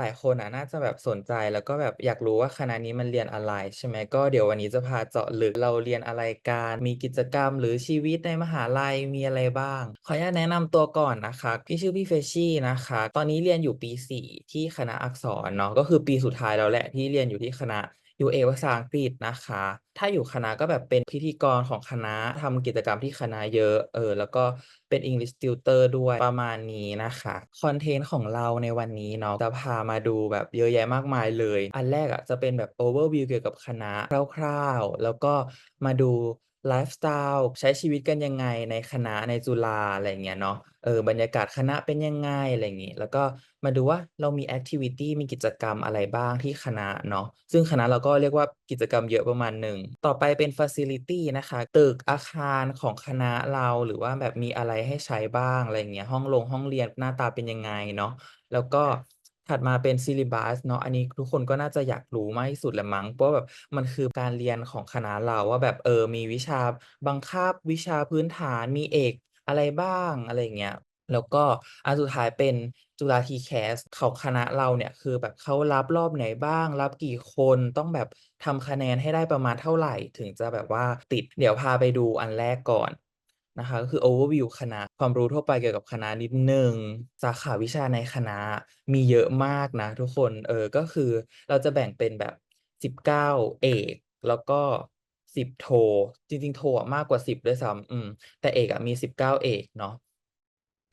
หลายคนน่ะน่าจะแบบสนใจแล้วก็แบบอยากรู้ว่าคณะนี้มันเรียนอะไรใช่ไหมก็เดี๋ยววันนี้จะพาเจาะลึกเราเรียนอะไรกันมีกิจกรรมหรือชีวิตในมหาลัยมีอะไรบ้าง ขออนุญาตแนะนำตัวก่อนนะคะพี่ชื่อพี่เฟชชี่นะคะ ตอนนี้เรียนอยู่ปี 4 ที่คณะอักษรเนาะก็คือปีสุดท้ายแล้วแหละที่เรียนอยู่ที่คณะ U.A. ภาษาอังกฤษนะคะ ถ้าอยู่คณะก็แบบเป็นพิธีกรของคณะทำกิจกรรมที่คณะเยอะเออแล้วก็เป็น English Tutor ด้วยประมาณนี้นะคะคอนเทนต์ของเราในวันนี้เนาะจะพามาดูแบบเยอะแยะมากมายเลย อันแรกอะจะเป็นแบบ Overview เกี่ยวกับคณะคร่าวๆ แล้วก็มาดู ไลฟ์สไตล์ใช้ชีวิตกันยังไงในคณะในจุฬาอะไรอย่างเงี้ยเนาะเออบรรยากาศคณะเป็นยังไงอะไรงี้แล้วก็มาดูว่าเรามีแอกทิวิตี้มีกิจกรรมอะไรบ้างที่คณะเนาะซึ่งคณะเราก็เรียกว่ากิจกรรมเยอะประมาณหนึ่งต่อไปเป็นฟัซิลิตี้นะคะ ตึกอาคารของคณะเราหรือว่าแบบมีอะไรให้ใช้บ้างอะไรอย่างเงี้ยห้องลงห้องเรียนหน้าตาเป็นยังไงเนาะแล้วก็ ถัดมาเป็น Syllabus เนาะอันนี้ทุกคนก็น่าจะอยากรู้มากที่สุดแหละมั้งเพราะแบบมันคือการเรียนของคณะเราว่าแบบเออมีวิชาบังคับวิชาพื้นฐานมีเอกอะไรบ้างอะไรเงี้ยแล้วก็อันสุดท้ายเป็นจุฬา TCAS ของคณะเราเนี่ยคือแบบเขารับรอบไหนบ้าง รับกี่คนต้องแบบทำคะแนนให้ได้ประมาณเท่าไหร่ ถึงจะแบบว่าติดเดี๋ยวพาไปดูอันแรกก่อน นะคะก็คือ Overview คณะ ความรู้ทั่วไปเกี่ยวกับคณะนิดหนึ่งสาขาวิชาในคณะมีเยอะมากนะทุกคนเออก็คือเราจะแบ่งเป็นแบบ 19 เอก แล้วก็ 10 โท จริง ๆ โทอะมากกว่า 10 ด้วยซ้ำอืมแต่เอกอะมี 19 เอกเนาะ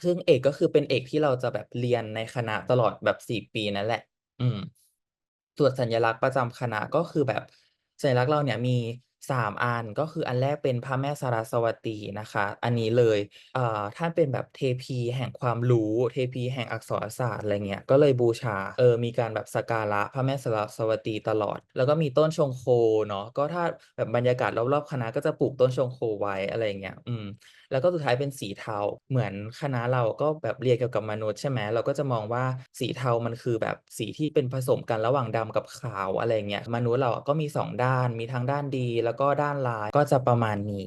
ซึ่งเอกก็คือเป็นเอกที่เราจะแบบเรียนในคณะตลอดแบบ4ปีนั่นแหละ อืม ส่วนสัญลักษณ์ประจำคณะก็คือแบบสัญลักษณ์เราเนี่ยมี สามอันก็คืออันแรกเป็นพระแม่สารสวตีนะคะ อันนี้เลยอ่อท่านเป็นแบบเทพีแห่งความรู้เทพีแห่งอักษรศาสตร์อะไรเงี้ยก็เลยบูชาเออมีการแบบสักการะพระแม่สารสวตีตลอด แล้วก็มีต้นชงโคเนาะก็ถ้าแบบบรรยากาศรอบๆคณะก็จะปลูกต้นชงโคไว้อะไรเงี้ยอืม แล้วก็สุดท้ายเป็นสีเทา เหมือนคณะเราก็แบบเรียนเกี่ยวกับมนุษย์ใช่ไหมเราก็จะมองว่าสีเทามันคือแบบสีที่เป็นผสมกันระหว่างดำกับขาวอะไรเงี้ยมนุษย์เราก็มี 2 ด้านมีทั้งด้านดี แล้วก็ด้านร้ายก็จะประมาณนี้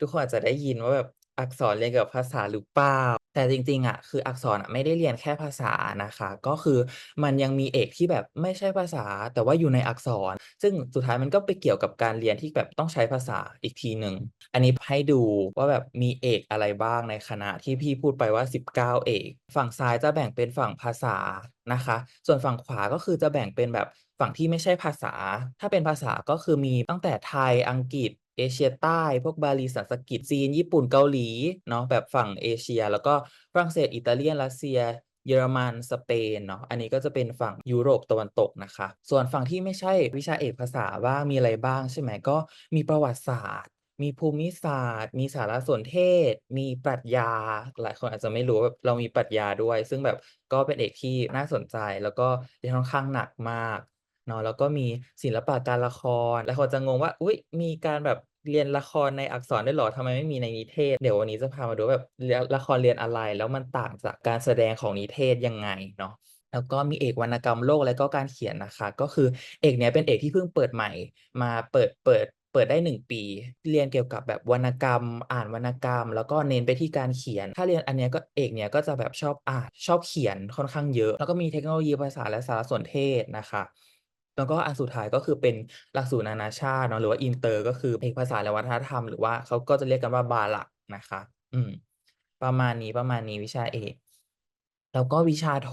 ทุกคนอาจจะได้ยินว่าแบบอักษรเรียนเกี่ยวกับภาษาหรือเปล่า แต่จริง ๆอะคืออักษรอะไม่ได้เรียนแค่ภาษานะคะ ก็คือมันยังมีเอกที่แบบไม่ใช่ภาษา แต่ว่าอยู่ในอักษร ซึ่งสุดท้ายมันก็ไปเกี่ยวกับการเรียนที่แบบต้องใช้ภาษาอีกทีหนึ่งอันนี้ให้ดูว่าแบบมีเอกอะไรบ้างในคณะที่พี่พูดไปว่า 19 เอก ฝั่งซ้ายจะแบ่งเป็นฝั่งภาษานะคะ ส่วนฝั่งขวาก็คือจะแบ่งเป็นแบบฝั่งที่ไม่ใช่ภาษา ถ้าเป็นภาษาก็คือมีตั้งแต่ไทยอังกฤษ เอเชียใต้ พวกบาลีสันสกฤตจีน ญี่ปุ่นเกาหลีเนาะแบบฝั่งเอเชีย แล้วก็ฝรั่งเศสอิตาเลียนรัสเซียเยอรมัน สเปนเนาะ อันนี้ก็จะเป็นฝั่งยุโรปตะวันตกนะคะ ส่วนฝั่งที่ไม่ใช่วิชาเอกภาษาบ้างมีอะไรบ้างใช่ไหมก็มีประวัติศาสตร์ มีภูมิศาสตร์ มีสารสนเทศ มีปรัชญา หลายคนอาจจะไม่รู้ว่าแบบเรามีปรัชญาด้วย ซึ่งแบบก็เป็นเอกที่น่าสนใจแล้วก็เรียนค่อนข้างหนักมาก เนาะแล้วก็มีศิลปะการละครหลายคนจะงงว่า อุ๊ย มีการแบบเรียนละครในอักษรด้วยหรอทำไมไม่มีในนิเทศ เดี๋ยววันนี้จะพามาดูแบบลละครเรียนอะไร แล้วมันต่างจากการแสดงของนิเทศยังไงเนาะแล้วก็มีเอกวรรณกรรมโลกและก็การเขียนนะคะ ก็คือเอกเนี้ยเป็นเอกที่เพิ่งเปิดใหม่ มาเปิดเปิดเปิดได้ 1 ปี เรียนเกี่ยวกับแบบวรรณกรรม อ่านวรรณกรรม แล้วก็เน้นไปที่การเขียน ถ้าเรียนอันเนี้ยก็เอกเนี้ยก็จะแบบชอบอ่านชอบเขียนค่อนข้างเยอะ แล้วก็มีเทคโนโลยีภาษาและสารสนเทศนะคะ แล้วก็อันสุดท้ายก็คือเป็นหลักสูตรนานาชาติเนาะหรือว่าอินเตอร์ก็คือเอกภาษาและวัฒนธรรมหรือว่าเขาก็จะเรียกกันว่า BALAC นะคะ อืม ประมาณนี้ประมาณนี้วิชาเอกแล้วก็วิชาโท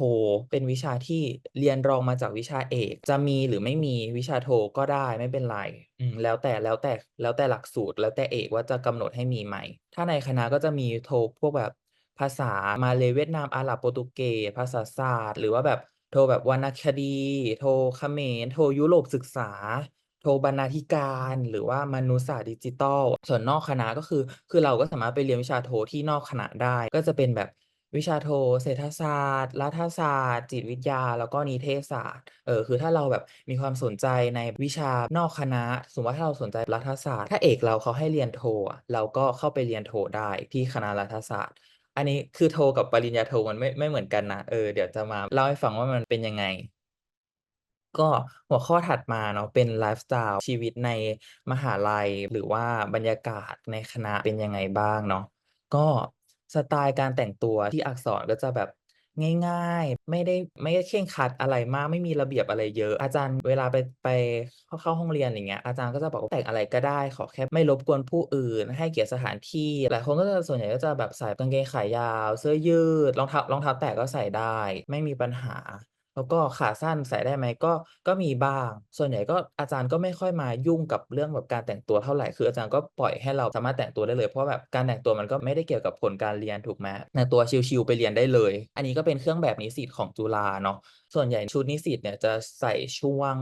เป็นวิชาที่เรียนรองมาจากวิชาเอก จะมีหรือไม่มีวิชาโทก็ได้ไม่เป็นไรอืมแล้วแต่แล้วแต่แล้วแต่หลักสูตร แล้วแต่เอกว่าจะกำหนดให้มีไหม ถ้าในคณะก็จะมีโทพวกแบบภาษามาเลย์เวียดนามอาหรับโปรตุเกสภาษาศาสตร์ หรือว่าแบบ โทแบบวรรณคดี โทรเขมร โทรยุโรปศึกษา โทรบรรณาธิการหรือว่ามนุษยศาสตร์ดิจิทัล ส่วนนอกคณะก็คือ คือเราก็สามารถไปเรียนวิชาโทที่นอกคณะได้ ก็จะเป็นแบบวิชาโท เศรษฐศาสตร์ รัฐศาสตร์ จิตวิทยา แล้วก็นิเทศศาสตร์ เออ คือถ้าเราแบบมีความสนใจในวิชานอกคณะ สมมติว่าถ้าเราสนใจรัฐศาสตร์ ถ้าเอกเราเขาให้เรียนโทเราก็เข้าไปเรียนโทได้ที่คณะรัฐศาสตร์ อันนี้คือโทกับปริญญาโทมันไม่ไม่เหมือนกันนะเออเดี๋ยวจะมาเล่าให้ฟังว่ามันเป็นยังไง ก็หัวข้อถัดมาเนาะเป็นไลฟ์สไตล์ชีวิตในมหาลัย หรือว่าบรรยากาศในคณะเป็นยังไงบ้างเนาะก็สไตล์การแต่งตัวที่อักษรก็จะแบบ ง่าย ๆ ไม่ได้ไม่ได้เคร่งครัดอะไรมาก ไม่มีระเบียบอะไรเยอะ อาจารย์เวลาไปไปเข้าห้องเรียนอย่างเงี้ยอาจารย์ก็จะบอกว่าแต่งอะไรก็ได้ขอแค่ไม่รบกวนผู้อื่น ให้เกียรติสถานที่หลายคนก็จะส่วนใหญ่ก็จะแบบใส่กางเกงขายาว เสื้อยืดรองเท้ารองเท้าแตะก็ใส่ได้ ไม่มีปัญหา แล้วก็ขาสั้นใส่ได้ไหม ก็ ก็มีบ้าง ส่วนใหญ่ก็อาจารย์ก็ไม่ค่อยมายุ่งกับเรื่องแบบการแต่งตัวเท่าไหร่ คืออาจารย์ก็ปล่อยให้เราสามารถแต่งตัวได้เลย เพราะแบบการแต่งตัวมันก็ไม่ได้เกี่ยวกับผลการเรียนถูกไหมแต่งตัวชิลๆไปเรียนได้เลย อันนี้ก็เป็นเครื่องแบบนิสิตของจุฬาเนาะ ส่วนใหญ่ชุดนิสิตเนี่ยจะใส่ช่วง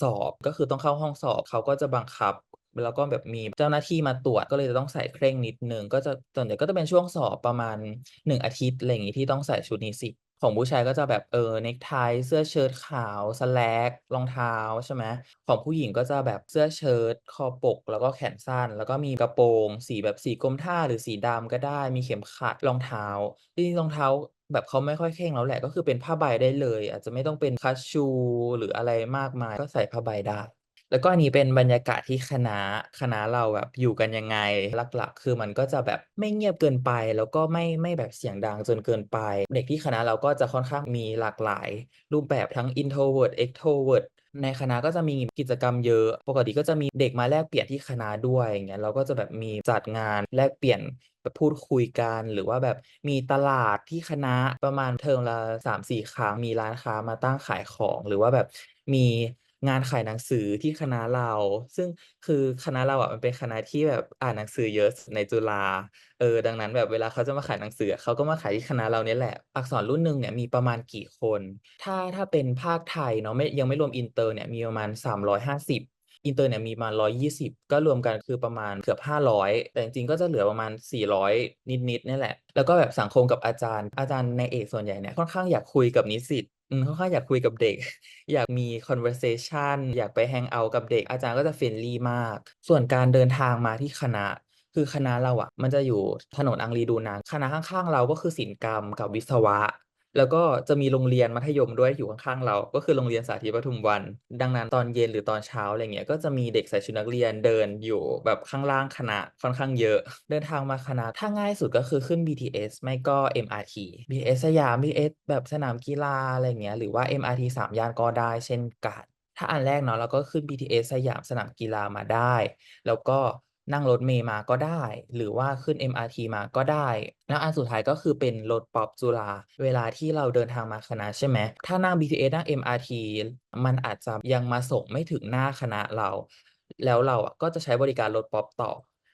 สอบก็คือต้องเข้าห้องสอบเขาก็จะบังคับแล้วก็แบบมีเจ้าหน้าที่มาตรวจก็เลยจะต้องใส่เคร่งนิดนึงก็จะส่วนใหญ่ก็จะเป็นช่วงสอบประมาณ 1 อาทิตย์อะไรอย่างงี้ที่ต้องใส่ชุดนิสิต ของผู้ชายก็จะแบบ เออ เน็กไท เสื้อเชิ้ตขาว slacks รองเท้า ใช่ไหม ของผู้หญิงก็จะแบบเสื้อเชิ้ต คอปก แล้วก็แขนสั้น แล้วก็มีกระโปรง สีแบบสีกรมท่าหรือสีดำก็ได้ มีเข็มขัด รองเท้า จริงๆ รองเท้าแบบเขาไม่ค่อยเคร่งแล้วแหละ ก็คือเป็นผ้าใบได้เลย อาจจะไม่ต้องเป็น Cut shoe หรืออะไรมากมาย ก็ใส่ผ้าใบได้ แล้วก็อันนี้เป็นบรรยากาศที่คณะคณะเราแบบอยู่กันยังไงหลักๆ คือมันก็จะแบบไม่เงียบเกินไป แล้วก็ไม่ไม่แบบเสียงดังจนเกินไป เด็กที่คณะเราก็จะค่อนข้างมีหลากหลาย รูปแบบทั้ง introvert extrovert ในคณะก็จะมีกิจกรรมเยอะ ปกติก็จะมีเด็กมาแลกเปลี่ยนที่คณะด้วยอย่างเงี้ยเราก็จะแบบมีจัดงานแลกเปลี่ยนแบบพูดคุยกัน หรือว่าแบบมีตลาดที่คณะประมาณเทอมละ3-4ครั้งมีร้านค้ามาตั้งขายของ หรือว่าแบบมี งานขายหนังสือที่คณะเรา ซึ่งคือคณะเราอะมันเป็นคณะที่แบบอ่านหนังสือเยอะในจุฬาเออดังนั้นแบบเวลาเขาจะมาขายหนังสือเขาก็มาขายที่คณะเราเนี่ยแหละ อักษรรุ่นหนึ่งเนี่ยมีประมาณกี่คน ถ้าถ้าเป็นภาคไทยเนาะไม่ยังไม่รวมอินเตอร์เนี่ยมีประมาณ 350อินเตอร์เนี่ยมีประมาณ120ก็รวมกันคือประมาณเกือบ500แต่จริงๆก็จะเหลือประมาณ400นิดๆนี่แหละ แล้วก็แบบสังคมกับอาจารย์ อาจารย์ในเอกส่วนใหญ่เนี่ยค่อนข้างอยากคุยกับนิสิต อืมค่อนข้างอยากคุยกับเด็ก อยากมี conversation อยากไปแฮงเอาต์กับเด็ก อาจารย์ก็จะ friendly มาก ส่วนการเดินทางมาที่คณะ คือคณะเราอะมันจะอยู่ถนนอังรีดูนังคณะข้างๆ เราก็คือศิลปกรรมกับวิศวะ แล้วก็จะมีโรงเรียนมัธยมด้วยอยู่ข้างๆเรา ก็คือโรงเรียนสาธิตปทุมวัน ดังนั้นตอนเย็นหรือตอนเช้าอะไรเงี้ยก็จะมีเด็กใส่ชุดนักเรียนเดินอยู่แบบข้างล่างคณะค่อนข้างเยอะ เดินทางมาคณะถ้าง่ายสุดก็คือขึ้น BTS ไม่ก็ MRT BTS สยาม BTS แบบสนามกีฬาอะไรเงี้ยหรือว่า MRT 3ย่านก็ได้เช่นกันถ้าอันแรกเนาะเราก็ขึ้น BTS สยามสนามกีฬามาได้ แล้วก็ นั่งรถเมล์มาก็ได้ หรือว่าขึ้น MRT มาก็ได้ แล้วอันสุดท้ายก็คือเป็นรถป๊อปจุฬาเวลาที่เราเดินทางมาคณะใช่ไหม ถ้านั่ง BTS นั่ง MRT มันอาจจะยังมาส่งไม่ถึงหน้าคณะเรา แล้วเราอะก็จะใช้บริการรถป๊อปต่อ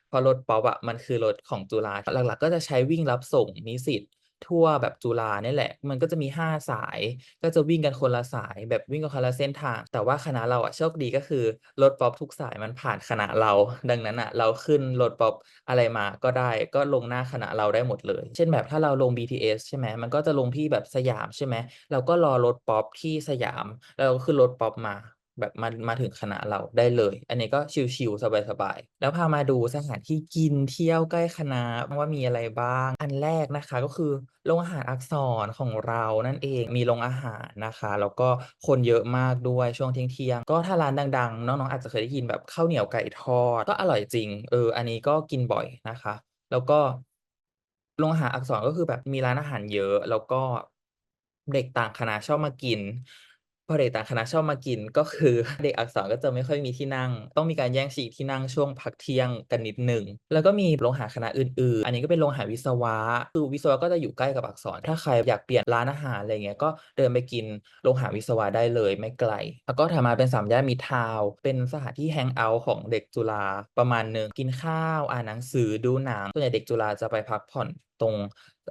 เพราะรถป๊อปอะมันคือรถของจุฬาหลักๆ ก็จะใช้วิ่งรับส่งนิสิต ทั่วแบบจุฬาเนี่ยแหละ มันก็จะมี 5 สาย ก็จะวิ่งกันคนละสาย แบบวิ่งกันคนละเส้นทาง แต่ว่าคณะเราอะโชคดีก็คือรถป๊อปทุกสายมันผ่านคณะเรา ดังนั้นน่ะเราขึ้นรถป๊อปอะไรมาก็ได้ก็ลงหน้าคณะเราได้หมดเลย เช่นแบบถ้าเราลง BTS ใช่ไหมมันก็จะลงที่แบบสยามใช่ไหมเราก็รอรถป๊อปที่สยามแล้วก็ขึ้นรถป๊อปมา แบบมามาถึงคณะเราได้เลย อันนี้ก็ชิลๆสบายๆ แล้วพามาดูสถานที่กินเที่ยวใกล้คณะว่ามีอะไรบ้าง อันแรกนะคะก็คือโรงอาหารอักษรของเรานั่นเองมีโรงอาหารนะคะ แล้วก็คนเยอะมากด้วยช่วงเที่ยงๆก็ถ้าร้านดังๆ น้องๆอาจจะเคยได้ยินแบบข้าวเหนียวไก่ทอดก็อร่อยจริงเอออันนี้ก็กินบ่อยนะคะ แล้วก็โรงอาหารอักษรก็คือแบบมีร้านอาหารเยอะ แล้วก็เด็กต่างคณะชอบมากิน พอเด็กต่างคณะชอบมากินก็คือเด็กอักษรก็จะไม่ค่อยมีที่นั่ง ต้องมีการแย่งชิงที่นั่งช่วงพักเที่ยงกันนิดหนึ่งแล้วก็มีโรงอาหารคณะอื่นๆ อันนี้ก็เป็นโรงอาหารวิศวะคือวิศวะก็จะอยู่ใกล้กับอักษร ถ้าใครอยากเปลี่ยนร้านอาหารอะไรเงี้ยก็เดินไปกินโรงอาหารวิศวะได้เลยไม่ไกล แล้วก็ถัดมาเป็น3ย่านมิทาวเป็นสถานที่แฮงเอาต์ของเด็กจุฬาประมาณหนึ่งกินข้าวอ่านหนังสือดูหนังส่วนใหญ่เด็กจุฬาจะไปพักผ่อนตรง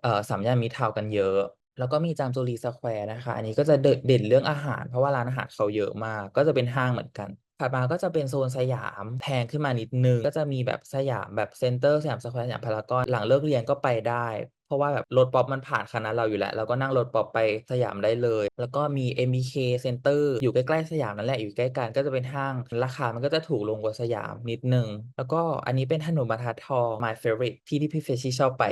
เอ่อ3ย่านมิทาวกันเยอะ แล้วก็มีจามจุรีสแควร์นะคะ อันนี้ก็จะเด่นเรื่องอาหาร เพราะว่าร้านอาหารเขาเยอะมาก ก็จะเป็นห้างเหมือนกันถัดมาก็จะเป็นโซนสยามแพงขึ้นมานิดนึง ก็จะมีแบบสยามแบบเซ็นเตอร์สยามสแควร์สยามพารากอนหลังเลิกเรียนก็ไปได้ เพราะว่าแบบรถป๊อปมันผ่านคณะเราอยู่แล้วเราก็นั่งรถป๊อปไปสยามได้เลย แล้วก็มี MBK เซ็นเตอยู่ใกล้ๆสยามนั่นแหละอยู่ใกล้กันก็จะเป็นห้างราคามันก็จะถูกลงกว่าสยามนิดนึง แล้วก็อันนี้เป็นถนนบรรทัดทอง my favorite ที่ที่พี่ Freshy ชอบไป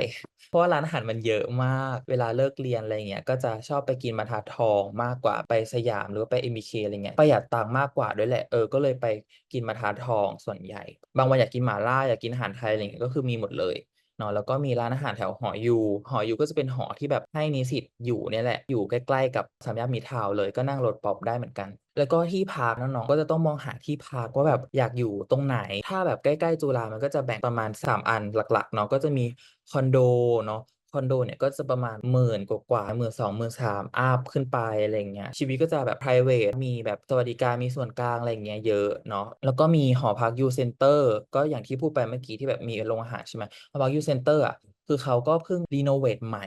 เพราะว่าร้านอาหารมันเยอะมากเวลาเลิกเรียนอะไรเงี้ยก็จะชอบไปกินบรรทัดทองมากกว่าไปสยามหรือว่าไป MBK อะไรเงี้ยประหยัดตังค์มากกว่าด้วยแหละเออก็เลยไปกินบรรทัดทองส่วนใหญ่ บางวันอยากกินหมาล่าอยากกินอาหารไทยอะไรเงี้ยก็คือมีหมดเลย เนาะแล้วก็มีร้านอาหารแถวหอยูหอยูก็จะเป็นหอที่แบบให้นิสิตอยู่เนี่ยแหละอยู่ใกล้ๆกับสามย่านมิทาวเลยก็นั่งรถป๊อปได้เหมือนกัน แล้วก็ที่พักน้องๆก็จะต้องมองหาที่พักว่าแบบอยากอยู่ตรงไหน ถ้าแบบใกล้ๆจุฬามันก็จะแบ่งประมาณ 3 อันหลักๆเนาะก็จะมีคอนโดเนาะ คอนโดเนี่ยก็จะประมาณหมื่นกว่าหมื่นสองหมื่นสามอัพขึ้นไปอะไรเงี้ยชีวิตก็จะแบบไพรเวตมีแบบสวัสดิการมีส่วนกลางอะไรเงี้ยเยอะเนาะแล้วก็มีหอพักยูเซ็นเตอร์ก็อย่างที่พูดไปเมื่อกี้ที่แบบมีโรงอาหารใช่ไหมหอพักยูเซ็นเตอร์อะคือเขาก็เพิ่งรีโนเวทใหม่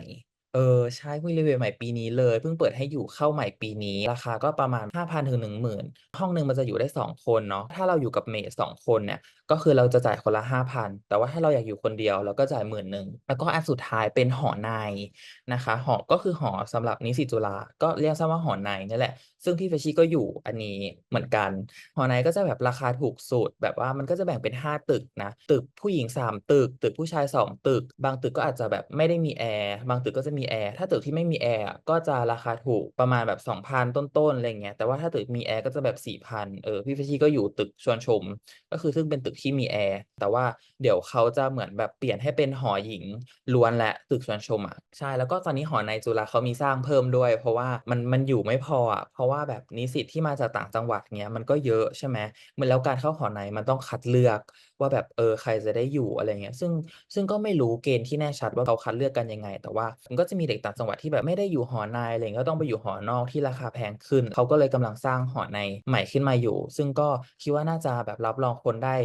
เออ ใช่ เพิ่งรีโนเวใหม่ปีนี้เลย เพิ่งเปิดให้อยู่เข้าใหม่ปีนี้ ราคาก็ประมาณ 5,000ถึง10,000 ห้องหนึ่งมันจะอยู่ได้ 2 คนเนาะ ถ้าเราอยู่กับเมต 2 คนเนี่ย ก็คือเราจะจ่ายคนละ 5,000 แต่ว่าถ้าเราอยากอยู่คนเดียว เราก็จ่าย 10,000 แล้วก็อันสุดท้ายเป็นหอในนะคะ หอ ก็คือหอสำหรับนิสิตจุฬา ก็เรียกสั้นว่าหอในนี่แหละ ซึ่งพี่ Freshie ก็อยู่อันนี้เหมือนกัน หอในก็จะแบบราคาถูกสุด แบบว่ามันก็จะแบ่งเป็น 5 ตึกนะ ตึกผู้หญิง 3 ตึก ตึกผู้ชาย 2 ตึก บางตึกก็อาจจะแบบไม่ได้มีแอร์ บางตึกก็จะมีแอร์ถ้าตึกที่ไม่มีแอร์ก็จะราคาถูกประมาณแบบ2,000ต้นๆอะไรเงี้ยแต่ว่าถ้าตึกมีแอร์ก็จะแบบ4,000เออพี่ Freshie ก็อยู่ตึกชวนชม ก็คือซึ่งเป็นตึกที่มีแอร์แต่ว่าเดี๋ยวเขาจะเหมือนแบบเปลี่ยนให้เป็นหอหญิงล้วนแล้วตึกชวนชมอะใช่แล้วก็ตอนนี้หอในจุฬาเขามีสร้างเพิ่มด้วย เพราะว่ามันมันอยู่ไม่พออะเพราะว่าแบบนิสิตที่มาจากต่างจังหวัดเงี้ยมันก็เยอะใช่ไหมเหมือนแล้วการเข้าหอในมันต้องคัดเลือกว่าแบบเออใครจะได้อยู่อะไรเงี้ยซึ่งซึ่งก็ไม่รู้เกณฑ์ที่แน่ชัดว่าเขาคัดเลือกกันยังไง แต่ว่ามันก็จะมีเด็กต่างจังหวัดที่แบบไม่ได้อยู่หอในอะไรเงี้ยก็ต้องไปอยู่หอนอกที่ราคาแพงขึ้น เขาก็เลยกำลังสร้างหอในใหม่ขึ้นมาอยู่ ซึ่งก็คิดว่าน่าจะแบบรับรองคนได้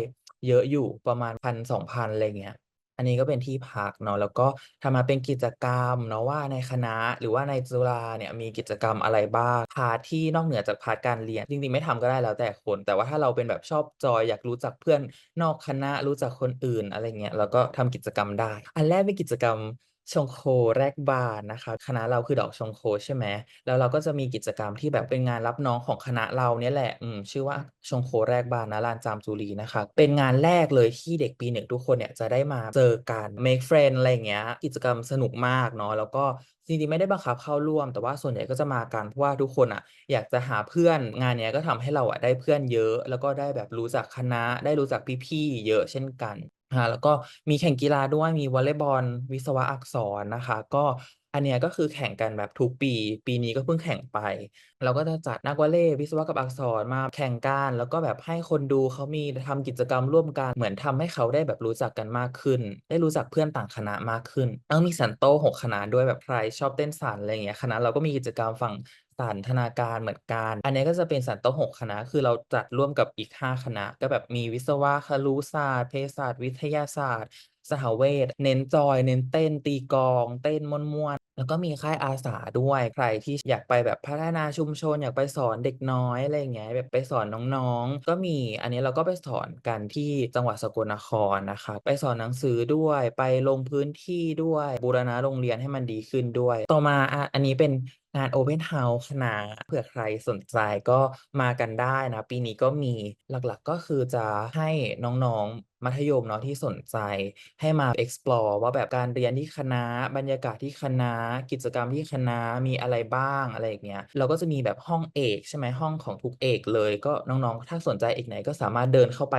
เยอะอยู่ประมาณ1,000-2,000อะไรเงี้ยอันนี้ก็เป็นที่พักเนาะแล้วก็ทำมาเป็นกิจกรรมเนาะว่าในคณะหรือว่าในจุฬาเนี่ยมีกิจกรรมอะไรบ้างพาที่นอกเหนือจากพาการเรียน จริงๆไม่ทำก็ได้แล้วแต่คน แต่ว่าถ้าเราเป็นแบบชอบจอยอยากรู้จักเพื่อนนอกคณะรู้จักคนอื่นอะไรเงี้ยเราก็ทำกิจกรรมได้ อันแรกเป็นกิจกรรม ชงโคแลกบานนะคะ คณะเราคือดอกชงโคใช่ไหมแล้วเราก็จะมีกิจกรรมที่แบบเป็นงานรับน้องของคณะเราเนี่ยแหละอืมชื่อว่าชงโคแลกบานณลานจามจุรีนะคะ เป็นงานแรกเลยที่เด็กปี1ทุกคนเนี่ยจะได้มาเจอกันเมกเฟรนด์อะไรอย่างเงี้ย กิจกรรมสนุกมากเนาะแล้วก็จริงๆไม่ได้บังคับเข้าร่วม แต่ว่าส่วนใหญ่ก็จะมากันเพราะว่าทุกคนอะ อยากจะหาเพื่อนงานเนี้ยก็ทำให้เราอะได้เพื่อนเยอะ แล้วก็ได้แบบรู้จักคณะ ได้รู้จักพี่ๆเยอะเช่นกัน อาแล้วก็มีแข่งกีฬาด้วย มีวอลเลย์บอล วิศวะอักษรนะคะ ก็อันเนี้ย ก็คือแข่งกันแบบทุกปี ปีนี้ก็เพิ่งแข่งไป เราก็จะจัดนักวอลเลย์ วิศวะกับอักษรมาแข่งกัน แล้วก็แบบให้คนดูเขามีทำกิจกรรมร่วมกัน เหมือนทำให้เขาได้แบบรู้จักกันมากขึ้น ได้รู้จักเพื่อนต่างคณะมากขึ้น แล้วมีสันโต้ 6 คณะด้วย แบบใครชอบเต้นสัน อะไรอย่างเงี้ย คณะเราก็มีกิจกรรมฝั่ง สันทนาการเหมือนกัน อันนี้ก็จะเป็นสันโต้6คณะ คือเราจัดร่วมกับอีก 5 คณะ ก็แบบมีวิศวะครุศาสตร์เภสัชวิทยาศาสตร์ สหเวชเน้นจอย เน้นเต้น ตีกอง เต้นม่วนๆแล้วก็มีค่ายอาสาด้วย ใครที่อยากไปแบบพัฒนาชุมชน อยากไปสอนเด็กน้อยอะไรอย่างเงี้ย แบบไปสอนน้องๆ ก็มี อันนี้เราก็ไปสอนกันที่จังหวัดสกลนครนะคะ ไปสอนหนังสือด้วย ไปลงพื้นที่ด้วย บูรณะโรงเรียนให้มันดีขึ้นด้วย ต่อมา อันนี้เป็น งานโอเพนเฮาส์คณะเผื่อใครสนใจก็มากันได้นะ ปีนี้ก็มีหลักๆก็คือจะให้น้องๆมัธยมเนาะที่สนใจให้มา explore ว่าแบบการเรียนที่คณะบรรยากาศที่คณะ กิจกรรมที่คณะมีอะไรบ้างอะไรอย่างเงี้ยเราก็จะมีแบบห้องเอกใช่ไหมห้องของทุกเอกเลย ก็น้องๆ ถ้าสนใจเอกไหนก็สามารถเดินเข้าไป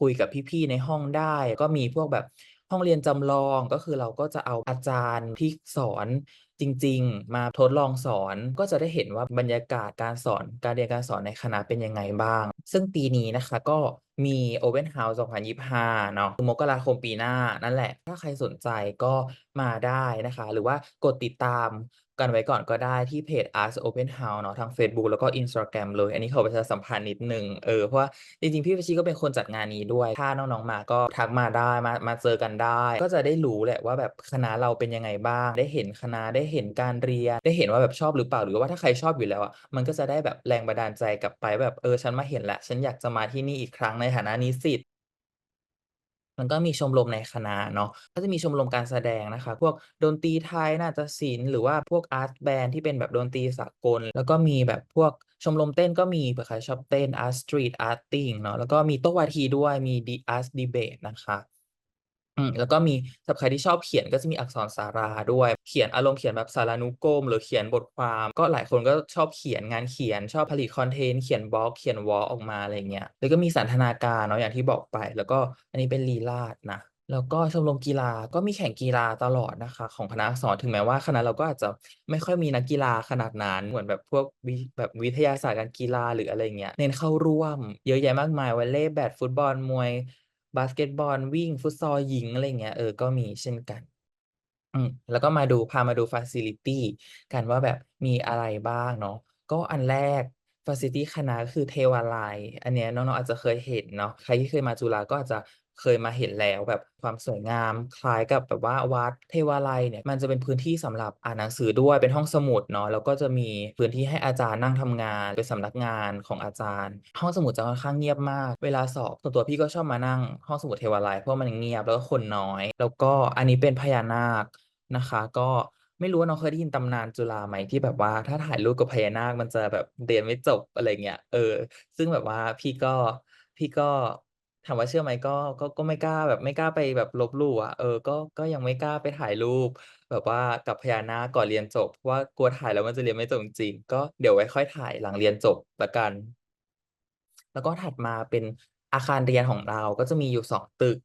คุยกับพี่ๆในห้องได้ ก็มีพวกแบบห้องเรียนจำลองก็คือเราก็จะเอาอาจารย์ที่สอน จริง ๆ มาทดลองสอนก็จะได้เห็นว่าบรรยากาศการสอนการเรียนการสอนในคณะเป็นยังไงบ้าง ซึ่งปีนี้นะคะก็มีโอเพนเฮาส์2025 เนาะมกราคมปีหน้านั่นแหละ ถ้าใครสนใจก็มาได้นะคะ หรือว่ากดติดตาม กันไว้ก่อนก็ได้ที่เพจ Arts Open House เนาะทางเฟซบุ๊กแล้วก็ Instagram เลย อันนี้ขอประชาสัมพันธ์นิดนึงเออเพราะว่าจริงๆ พี่ Freshie ก็เป็นคนจัดงานนี้ด้วย ถ้าน้องๆมาก็ทักมาได้มามาเจอกันได้ ก็จะได้รู้แหละว่าแบบคณะเราเป็นยังไงบ้าง ได้เห็นคณะได้เห็นการเรียน ได้เห็นว่าแบบชอบหรือเปล่าหรือว่าถ้าใครชอบอยู่แล้วอะมันก็จะได้แบบแรงบันดาลใจกลับไปแบบเออฉันมาเห็นแล้วฉันอยากจะมาที่นี่อีกครั้งในฐานะนิสิต มันก็มีชมรมในคณะเนาะ ก็จะมีชมรมการแสดงนะคะ พวกดนตรีไทยน่าจะศิลป์หรือว่าพวกอาร์ตแบนด์ที่เป็นแบบดนตรีสากล แล้วก็มีแบบพวกชมรมเต้นก็มีเผื่อใครชอบเต้นอาร์ตสตรีทอาร์ติงเนาะ แล้วก็มีโต๊ะวาทีด้วย มีดีอาร์ตดีเบตนะคะ อืมแล้วก็มีสำหรับใครที่ชอบเขียนก็จะมีอักษรสาราด้วย เขียนอารมณ์เขียนแบบสารานุกรม หรือเขียนบทความ ก็หลายคนก็ชอบเขียนงานเขียนชอบผลิตคอนเทนต์เขียนบล็อกเขียน Vlog ออกมาอะไรเงี้ยแล้วก็มีสันทนาการเนาะอย่างที่บอกไป แล้วก็อันนี้เป็นลีลาศนะแล้วก็ชมรมกีฬาก็มีแข่งกีฬาตลอดนะคะ ของคณะอักษรถึงแม้ว่าคณะเราก็อาจจะไม่ค่อยมีนักกีฬาขนาดนั้นเหมือนแบบพวกวิแบบวิทยาศาสตร์การกีฬาหรืออะไรเงี้ยเน้นเข้าร่วม เยอะแยะมากมายวอลเลย์แบดฟุตบอลมวย บาสเกตบอลวิ่งฟุตซอลหญิงอะไรเงี้ยเออก็มีเช่นกันอืมแล้วก็มาดูพามาดูฟาซิลิตี้กันว่าแบบมีอะไรบ้างเนาะก็อันแรกฟาซิลิตี้คณะคือเทวาลัยอันเนี้ยน้องๆอาจจะเคยเห็นเนาะใครที่เคยมาจุฬาก็อาจจะ เคยมาเห็นแล้วแบบความสวยงามคล้ายกับแบบว่าวัดเทวาลัยเนี่ยมันจะเป็นพื้นที่สำหรับอ่านหนังสือด้วยเป็นห้องสมุดเนาะแล้วก็จะมีพื้นที่ให้อาจารย์นั่งทำงานเป็นสำนักงานของอาจารย์ ห้องสมุดจะค่อนข้างเงียบมาก เวลาสอบส่วนตัวพี่ก็ชอบมานั่งห้องสมุดเทวาลัยเพราะมันเงียบแล้วก็คนน้อย แล้วก็อันนี้เป็นพญานาคนะคะ ก็ไม่รู้ว่าน้องเคยได้ยินตำนานจุฬาไหม?ที่แบบว่า ถ้าถ่ายรูปกับพญานาคมันจะแบบเรียนไม่จบอะไรเงี้ยเออ ซึ่งแบบว่าพี่ก็พี่ก็ ถามว่าเชื่อไหม?ก็ ก็ ก็ไม่กล้าแบบไม่กล้าไปแบบลบหลู่อะ เออ ก็ ก็ยังไม่กล้าไปถ่ายรูปแบบว่ากับพญานาคก่อนเรียนจบ เพราะว่ากลัวถ่ายแล้วมันจะเรียนไม่จบจริง ๆ ก็เดี๋ยวไว้ค่อยถ่ายหลังเรียนจบละกัน แล้วก็ถัดมาเป็นอาคารเรียนของเราก็จะมีอยู่ 2 ตึก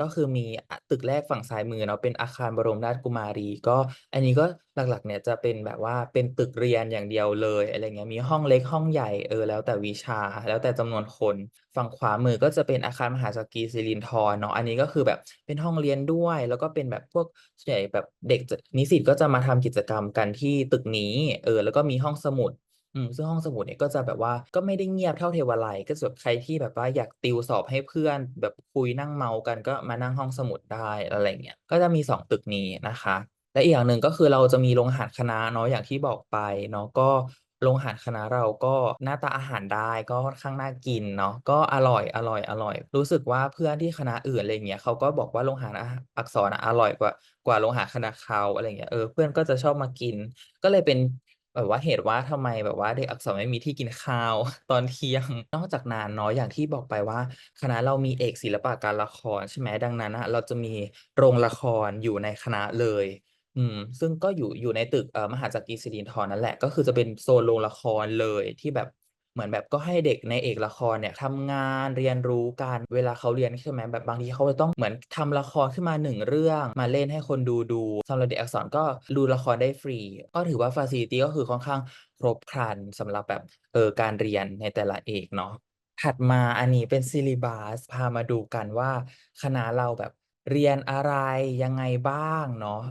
ก็คือมีตึกแรกฝั่งซ้ายมือเนาะเป็นอาคารบรมราชกุมารี ก็อันนี้ก็หลักๆเนี่ยจะเป็นแบบว่าเป็นตึกเรียนอย่างเดียวเลยอะไรเงี้ยมีห้องเล็กห้องใหญ่เออแล้วแต่วิชาแล้วแต่จำนวนคน ฝั่งขวามือก็จะเป็นอาคารมหาจักรีสิรินธรเนาะอันนี้ก็คือแบบเป็นห้องเรียนด้วย แล้วก็เป็นแบบพวกส่วนใหญ่แบบเด็กนิสิตก็จะมาทำกิจกรรมกันที่ตึกนี้เออแล้วก็มีห้องสมุด อืม ซึ่งห้องสมุดเนี่ยก็จะแบบว่า ก็ไม่ได้เงียบเท่าเทวาลัย ก็สำหรับใครที่แบบว่าอยากติวสอบให้เพื่อน แบบคุยนั่งเมากันก็มานั่งห้องสมุดได้อะไรเงี้ย ก็จะมี2ตึกนี้นะคะ และอีกอย่างหนึ่งก็คือเราจะมีโรงอาหารคณะเนาะอย่างที่บอกไปเนาะก็โรงอาหารคณะเราก็หน้าตาอาหารได้ก็ค่อนข้างน่ากินเนาะก็อร่อยๆๆรู้สึกว่าเพื่อนที่คณะอื่นอะไรเงี้ยเขาก็บอกว่าโรงอาหารอักษรอร่อยกว่ากว่าโรงอาหารคณะเขาอะไรเงี้ยเออเพื่อนก็จะชอบมากิน ก็เลยเป็น แบบว่าเหตุว่าทำไมแบบว่าเด็กอักษรไม่มีที่กินข้าว ตอนเที่ยง นอกจากนั้นเนาะอย่างที่บอกไปว่า คณะเรามีเอกศิลปะการละครใช่ไหมดังนั้นอะเราจะมีโรงละครอยู่ในคณะเลย อืม ซึ่งก็อยู่อยู่ในตึกเอ่อมหาจักรีสิรินธรนั่นแหละ ก็คือจะเป็นโซนโรงละครเลยที่แบบ เหมือนแบบก็ให้เด็กในเอกละครเนี่ยทำงานเรียนรู้กันเวลาเขาเรียนใช่ไหมแบบบางทีเขาจะต้องเหมือนทำละครขึ้นมา1เรื่องมาเล่นให้คนดูดูสำหรับเด็กอักษรก็ดูละครได้ฟรี ก็ถือว่าฟัซิลิตี้ก็คือค่อนข้างครบครันสำหรับแบบเออการเรียนในแต่ละเอกเนาะถัดมาอันนี้เป็นซิลิบัสพามาดูกันว่าคณะเราแบบเรียนอะไรยังไงบ้างเนาะ